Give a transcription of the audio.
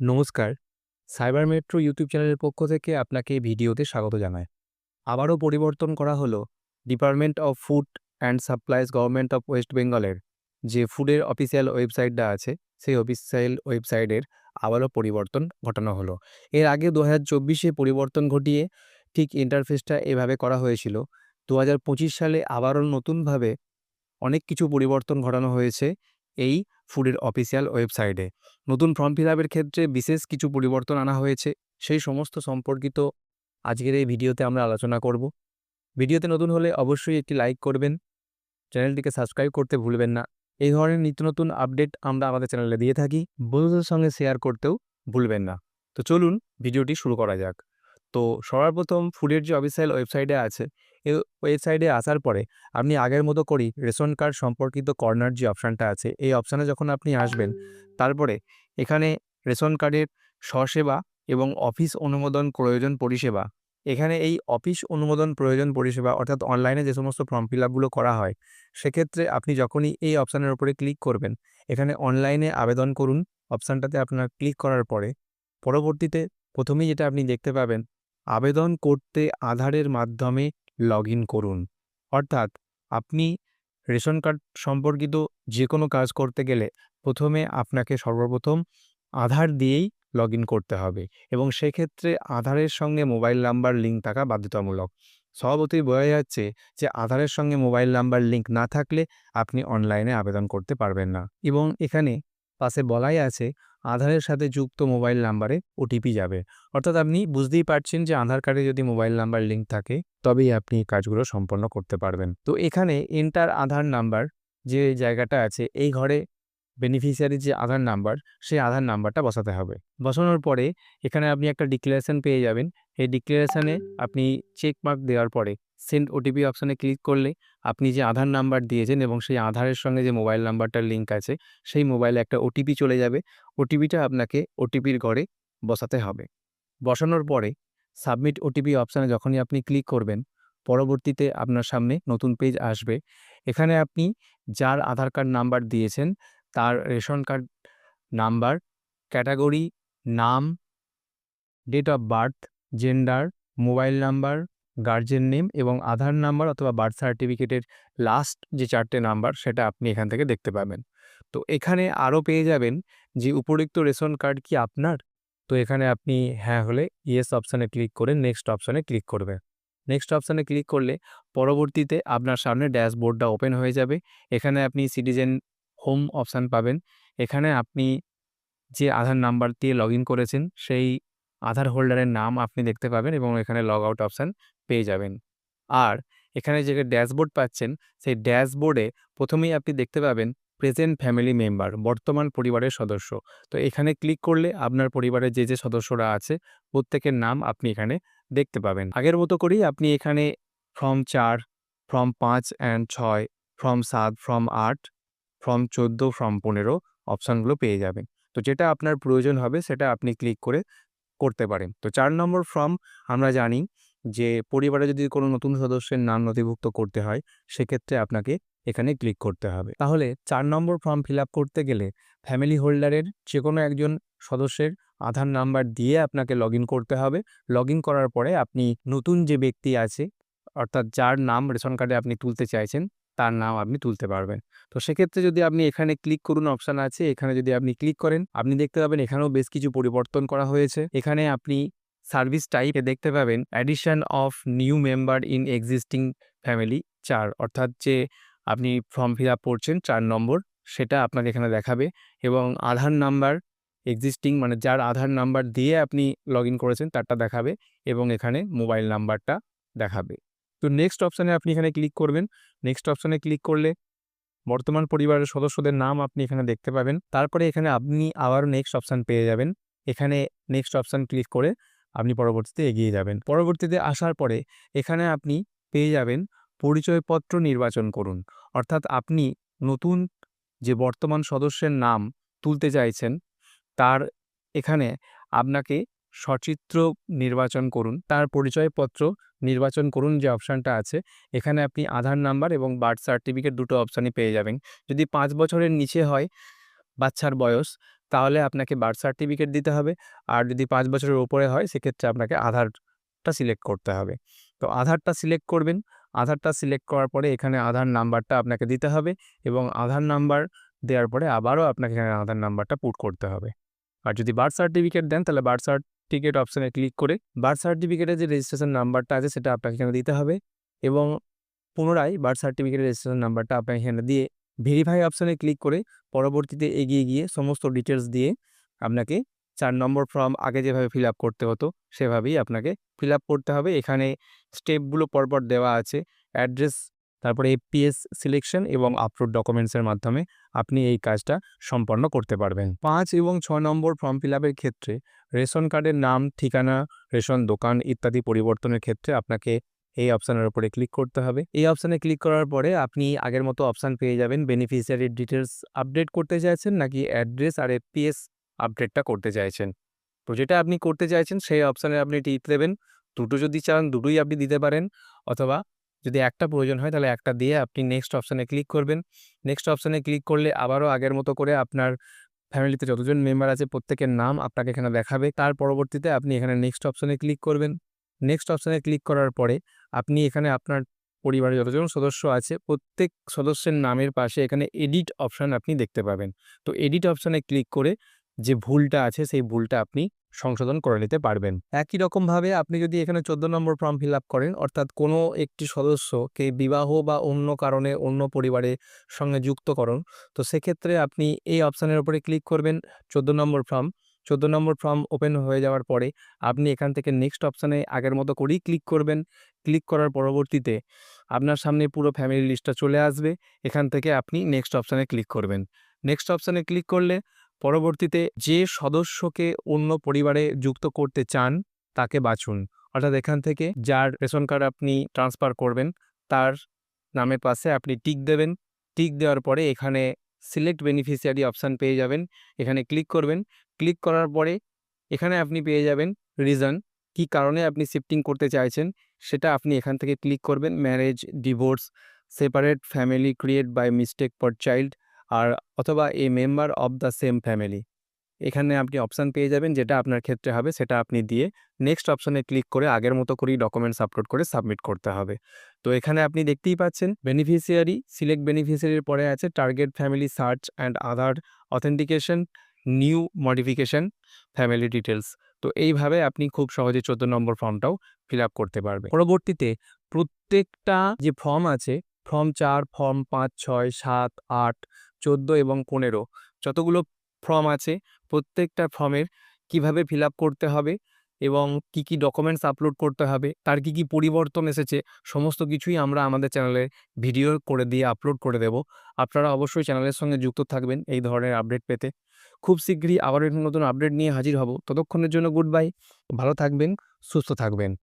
নমস্কার। Cyber metro YouTube চ্যানেলের পক্ষ থেকে আপনাকে ভিডিওতে স্বাগত জানাই। আবারও পরিবর্তন করা হলো department of food and supplies government of West বেঙ্গলের যে ফুডের অফিসিয়াল ওয়েবসাইটটা আছে, সেই অফিসিয়াল ওয়েবসাইটের আবারও পরিবর্তন ঘটানো হলো। এর আগে দু হাজার চব্বিশে পরিবর্তন ঘটিয়ে ঠিক ইন্টারফেসটা এভাবে করা হয়েছিল। দু হাজার পঁচিশ সালে আবারও নতুনভাবে অনেক কিছু পরিবর্তন ঘটানো হয়েছে। এই ফুডের অফিসিয়াল ওয়েবসাইটে। নতুন ফর্ম ফিল ক্ষেত্রে বিশেষ কিছু পরিবর্তন আনা হয়েছে। সেই সমস্ত সম্পর্কিত আজকের এই ভিডিওতে আমরা আলোচনা করব। ভিডিওতে নতুন হলে অবশ্যই একটি লাইক করবেন। চ্যানেলটিকে সাবস্ক্রাইব করতে ভুলবেন না। এই ধরনের নিত্য নতুন আপডেট আমরা আমাদের চ্যানেলে দিয়ে থাকি। বন্ধুদের সঙ্গে শেয়ার করতেও ভুলবেন না। তো চলুন ভিডিওটি শুরু করা যাক। তো সবার প্রথম ফুডের যে অফিসিয়াল ওয়েবসাইটে আছে ওয়েবসাইটে আসার পরে আপনি আগের মতো করেই রেশন কার্ড সম্পর্কিত কর্নার যে অপশানটা আছে, এই অপশানে যখন আপনি আসবেন, তারপরে এখানে রেশন কার্ডের স্বসেবা এবং অফিস অনুমোদন প্রয়োজন পরিষেবা, এখানে এই অফিস অনুমোদন প্রয়োজন পরিষেবা অর্থাৎ অনলাইনে যে সমস্ত ফর্ম ফিল করা হয়, সেক্ষেত্রে আপনি যখনই এই অপশানের উপরে ক্লিক করবেন, এখানে অনলাইনে আবেদন করুন, অপশানটাতে আপনার ক্লিক করার পরে পরবর্তীতে প্রথমেই যেটা আপনি দেখতে পাবেন, আবেদন করতে আধারের মাধ্যমে লগ করুন। অর্থাৎ আপনি রেশন কার্ড সম্পর্কিত যে কোনো কাজ করতে গেলে প্রথমে আপনাকে সর্বপ্রথম আধার দিয়েই লগ করতে হবে এবং সেক্ষেত্রে আধারের সঙ্গে মোবাইল নাম্বার লিঙ্ক থাকা বাধ্যতামূলক। স্বভাবতই বোঝা যাচ্ছে যে আধারের সঙ্গে মোবাইল নাম্বার লিঙ্ক না থাকলে আপনি অনলাইনে আবেদন করতে পারবেন না। এবং এখানে পাশে বলাই আছে আধারের সাথে যুক্ত মোবাইল নাম্বারে ওটিপি যাবে। অর্থাৎ আপনি বুঝতেই পারছেন যে আধার কার্ডে যদি মোবাইল নাম্বার লিঙ্ক থাকে, তবেই আপনি কাজগুলো সম্পন্ন করতে পারবেন। তো এখানে এন্টার আধার নাম্বার যে জায়গাটা আছে, এই ঘরে বেনিফিশিয়ারির যে আধার নাম্বার, সেই আধার নাম্বারটা বসাতে হবে। বসানোর পরে এখানে আপনি একটা ডিক্লারেশন পেয়ে যাবেন এই ডিক্লারেশানে আপনি চেক মার্ক দেওয়ার পরে সেন্ড ওটিপি অপশানে ক্লিক করলে আপনি যে আধার নাম্বার দিয়েছেন এবং সেই আধারের সঙ্গে যে মোবাইল নাম্বারটার লিঙ্ক আছে, সেই মোবাইলে একটা ওটিপি চলে যাবে। ওটিপিটা আপনাকে ওটিপির ঘরে বসাতে হবে। বসানোর পরে সাবমিট ওটিপি অপশানে যখনই আপনি ক্লিক করবেন, পরবর্তীতে আপনার সামনে নতুন পেজ আসবে। এখানে আপনি যার আধার কার্ড নাম্বার দিয়েছেন, তার রেশন কার্ড নাম্বার ক্যাটাগরি নাম date of birth gender mobile number guardian name এবং আধার নাম্বার অথবা বার্থ সার্টিফিকেটের লাস্ট যে চারটে নাম্বার সেটা আপনি এখান থেকে দেখতে পাবেন। তো এখানে আরও পেয়ে যাবেন যে উপরিক্ত রেশন কার্ড কি আপনার? তো এখানে আপনি হ্যাঁ হলে ইয়েস অপশানে ক্লিক করে নেক্সট অপশানে ক্লিক করবে নেক্সট অপশানে ক্লিক করলে পরবর্তীতে আপনার সামনে ড্যাশবোর্ডটা ওপেন হয়ে যাবে। এখানে আপনি সিটিজেন হোম অপশান পাবেন। এখানে আপনি যে আধার নাম্বার দিয়ে লগ করেছেন সেই আধার হোল্ডারের নাম আপনি দেখতে পাবেন এবং এখানে লগ আউট অপশান পেয়ে যাবেন। আর এখানে যে ড্যাশবোর্ড পাচ্ছেন, সেই ড্যাশবোর্ডে প্রথমেই আপনি দেখতে পাবেন প্রেজেন্ট ফ্যামিলি মেম্বার বর্তমান পরিবারের সদস্য। তো এখানে ক্লিক করলে আপনার পরিবারের যে যে সদস্যরা আছে, প্রত্যেকের নাম আপনি এখানে দেখতে পাবেন। আগের মতো করেই আপনি এখানে ফর্ম চার ফর্ম পাঁচ অ্যান্ড ছয় ফর্ম সাত ফর্ম আট ফর্ম চোদ্দ ফর্ম পনেরো অপশানগুলো পেয়ে যাবেন। তো যেটা আপনার প্রয়োজন হবে, সেটা আপনি ক্লিক করে করতে পারেন। তো চার নম্বর ফর্ম আমরা জানি যে পরিবারে যদি কোনো নতুন সদস্যের নাম নথিভুক্ত করতে হয়, সেক্ষেত্রে আপনাকে এখানে ক্লিক করতে হবে। তাহলে চার নম্বর ফর্ম ফিল করতে গেলে ফ্যামিলি হোল্ডারের যে কোনো একজন সদস্যের আধার নাম্বার দিয়ে আপনাকে লগ করতে হবে। লগ করার পরে আপনি নতুন যে ব্যক্তি আছে, অর্থাৎ যার নাম রেশন কার্ডে আপনি তুলতে চাইছেন তার নাম আপনি তুলতে পারবেন। তো সেক্ষেত্রে যদি আপনি এখানে ক্লিক করুন অপশান আছে, এখানে যদি আপনি ক্লিক করেন, আপনি দেখতে পাবেন এখানেও বেশ কিছু পরিবর্তন করা হয়েছে। এখানে আপনি সার্ভিস টাইপে দেখতে পাবেন addition of new member in existing family চার। অর্থাৎ যে আপনি ফর্ম ফিল আপ করছেন চার নম্বর, সেটা আপনাকে এখানে দেখাবে এবং আধার নাম্বার এক্সিস্টিং মানে যার আধার নাম্বার দিয়ে আপনি লগ করেছেন, তারটা দেখাবে এবং এখানে মোবাইল নাম্বারটা দেখাবে। তো নেক্সট অপশানে আপনি এখানে ক্লিক করবেন। নেক্সট অপশানে ক্লিক করলে বর্তমান পরিবারের সদস্যদের নাম আপনি এখানে দেখতে পাবেন। তারপরে এখানে আপনি আবার নেক্সট অপশান পেয়ে যাবেন। এখানে নেক্সট অপশান ক্লিক করে আপনি পরবর্তীতে এগিয়ে যাবেন। পরবর্তীতে আসার পরে এখানে আপনি পেয়ে যাবেন পরিচয়পত্র নির্বাচন করুন। অর্থাৎ আপনি নতুন যে বর্তমান সদস্যের নাম তুলতে চাইছেন, তার এখানে আপনাকে সচিত্র নির্বাচন করুন, তার পরিচয়পত্র নির্বাচন করুন যে অপশানটা আছে। এখানে আপনি আধার নাম্বার এবং বার্থ সার্টিফিকেট দুটো অপশানই পেয়ে যাবেন। যদি পাঁচ বছরের নিচে হয় বাচ্চার বয়স, তাহলে আপনাকে বার্থ সার্টিফিকেট দিতে হবে। আর যদি পাঁচ বছরের উপরে হয়, সেক্ষেত্রে আপনাকে আধারটা সিলেক্ট করতে হবে। তো আধারটা সিলেক্ট করবেন। আধারটা সিলেক্ট করার পরে এখানে আধার নাম্বারটা আপনাকে দিতে হবে এবং আধার নাম্বার দেওয়ার পরে আবারও আপনাকে এখানে আধার নাম্বারটা পুট করতে হবে। আর যদি বার্থ সার্টিফিকেট দেন, তাহলে বার্থ সার্টিফিকেট অপশানে ক্লিক করে বার্থ সার্টিফিকেটের যে রেজিস্ট্রেশন নাম্বারটা আছে সেটা আপনাকে এখানে দিতে হবে এবং পুনরায় বার্থ সার্টিফিকেটের রেজিস্ট্রেশন নাম্বারটা আপনাকে এখানে দিয়ে ভেরিফাই অপশানে ক্লিক করে পরবর্তীতে এগিয়ে গিয়ে সমস্ত ডিটেলস দিয়ে আপনাকে চার নম্বর ফর্ম আগে যেভাবে ফিল করতে হতো সেভাবেই আপনাকে ফিল করতে হবে। এখানে স্টেপগুলো পরপর দেওয়া আছে। অ্যাড্রেস তারপরে এপিএস সিলেকশন এবং আপলোড ডকুমেন্টসের মাধ্যমে আপনি এই কাজটা সম্পন্ন করতে পারবেন। পাঁচ এবং ছয় নম্বর ফর্ম ফিল ক্ষেত্রে রেশন কার্ডের নাম, ঠিকানা, রেশন দোকান ইত্যাদি পরিবর্তনের ক্ষেত্রে আপনাকে এই অপশানের উপরে ক্লিক করতে হবে। এই অপশানে ক্লিক করার পরে আপনি আগের মতো অপশান পেয়ে যাবেন বেনিফিশিয়ারির ডিটেলস আপডেট করতে চাইছেন নাকি অ্যাড্রেস আর এপিএস আপডেটটা করতে চাইছেন। তো যেটা আপনি করতে চাইছেন সেই অপশানে আপনি টিপ দেবেন। দুটো যদি চান দুটোই আপনি দিতে পারেন অথবা যদি একটা প্রয়োজন হয় তাহলে একটা দিয়ে আপনি নেক্সট অপশানে ক্লিক করবেন। নেক্সট অপশানে ক্লিক করলে আবারও আগের মতো করে আপনার ফ্যামিলিতে যতজন মেম্বার আছে প্রত্যেকের নাম আপনাকে এখানে দেখাবে। তার পরবর্তীতে আপনি এখানে নেক্সট অপশানে ক্লিক করবেন। নেক্সট অপশানে ক্লিক করার পরে আপনি এখানে আপনার পরিবারে যতজন সদস্য আছে প্রত্যেক সদস্যের নামের পাশে এখানে এডিট অপশান আপনি দেখতে পাবেন। তো এডিট অপশানে ক্লিক করে যে ভুলটা আছে, সেই ভুলটা আপনি সংশোধন করে নিতে পারবেন। একই রকমভাবে আপনি যদি এখানে চোদ্দ নম্বর ফর্ম ফিল করেন, অর্থাৎ কোনো একটি সদস্যকে বিবাহ বা অন্য কারণে অন্য পরিবারের সঙ্গে যুক্তকরণ তো সেক্ষেত্রে আপনি এই অপশানের উপরে ক্লিক করবেন চোদ্দ নম্বর ফর্ম। চোদ্দ নম্বর ফর্ম ওপেন হয়ে যাওয়ার পরে আপনি এখান থেকে নেক্সট অপশানে আগের মতো করেই ক্লিক করবেন। ক্লিক করার পরবর্তীতে আপনার সামনে পুরো ফ্যামিলি লিস্টটা চলে আসবে। এখান থেকে আপনি নেক্সট অপশানে ক্লিক করবেন। নেক্সট অপশানে ক্লিক করলে পরবর্তীতে যে সদস্যকে অন্য পরিবারে যুক্ত করতে চান, তাকে বাছুন। অর্থাৎ এখান থেকে যার রেশন কার্ড আপনি ট্রান্সফার করবেন, তার নামের পাশে আপনি টিক দেবেন। টিক দেওয়ার পরে এখানে সিলেক্ট বেনিফিশিয়ারি অপশান পেয়ে যাবেন। এখানে ক্লিক করবেন। ক্লিক করার পরে এখানে আপনি পেয়ে যাবেন রিজন, কি কারণে আপনি শিফটিং করতে চাইছেন, সেটা আপনি এখান থেকে ক্লিক করবেন। Marriage, divorce, separate, family, create by mistake for child. আর অথবা a member of the same family এখানে আপনি অপশান পেয়ে যাবেন যেটা আপনার ক্ষেত্রে হবে, সেটা আপনি দিয়ে নেক্সট অপশানে ক্লিক করে আগের মতো করেই ডকুমেন্টস আপলোড করে সাবমিট করতে হবে। তো এখানে আপনি দেখতেই পাচ্ছেন বেনিফিশিয়ারি সিলেক্ট বেনিফিশিয়ারির পরে আছে target family search and Aadhaar authentication new modification family details তো এইভাবে আপনি খুব সহজে চোদ্দ নম্বর ফর্মটাও ফিল করতে পারবেন। পরবর্তীতে প্রত্যেকটা যে ফর্ম আছে ফর্ম চার ফর্ম পাঁচ, ছয়, সাত, আট চোদ্দ এবং পনেরো। যতগুলো ফর্ম আছে, প্রত্যেকটা ফর্মের কীভাবে ফিল করতে হবে এবং কি কি ডকুমেন্টস আপলোড করতে হবে, তার কি কি পরিবর্তন এসেছে, সমস্ত কিছুই আমরা আমাদের চ্যানেলে ভিডিও করে দিয়ে আপলোড করে দেব। আপনারা অবশ্যই চ্যানেলের সঙ্গে যুক্ত থাকবেন এই ধরনের আপডেট পেতে। খুব শীঘ্রই আবার নতুন আপডেট নিয়ে হাজির হব। ততক্ষণের জন্য গুড বাই ভালো থাকবেন, সুস্থ থাকবেন।